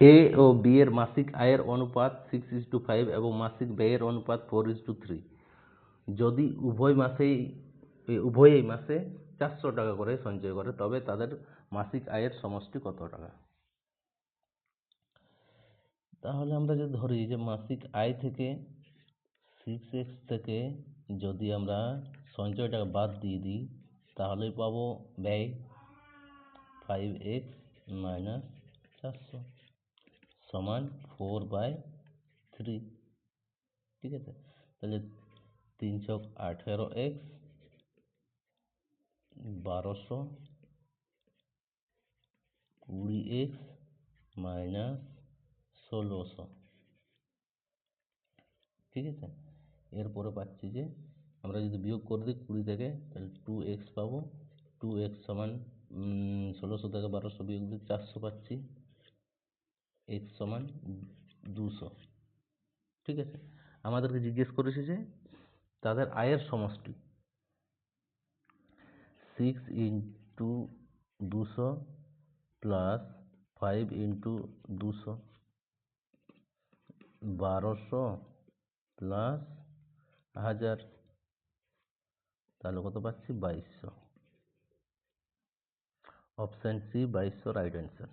এ ও B এর মাসিক আয়ের অনুপাত সিক্স ইস টু ফাইভ এবং মাসিক ব্যয়ের অনুপাত ফোর ইস টু থ্রি যদি উভয় মাসেই উভয়ই মাসে চারশো টাকা করে সঞ্চয় করে, তবে তাদের মাসিক আয়ের সমষ্টি কত টাকা? তাহলে আমরা যদি ধরি যে মাসিক আয় থেকে সিক্স এক্স থেকে যদি আমরা সঞ্চয় টাকা বাদ দিয়ে দিই তাহলে পাবো ব্যয় ফাইভ এক্স মাইনাস চারশো। সমান ফোর বাই থ্রি ঠিক আছে? তাহলে তিনশো আঠেরো এক্স বারোশো কুড়ি এক্স মাইনাস ষোলোশো, ঠিক আছে? এরপরে পাচ্ছি যে আমরা যদি বিয়োগ করে দিই কুড়ি থেকে, তাহলে টু এক্স পাবো। টু এক্স সমান ষোলোশো থেকে বারোশো বিয়োগ দিই চারশো পাচ্ছি। এক্স সমান দুশো। ঠিক আছে? আমাদেরকে জিজ্ঞেস করেছে যে, তাদের আয়ের সমষ্টি সিক্স ইন্টু দুশো প্লাস ফাইভ ইন্টু দুশো বারোশো প্লাস হাজার, তাহলে কত পাচ্ছি? বাইশশো। অপশান সি বাইশশো রাইট অ্যান্সার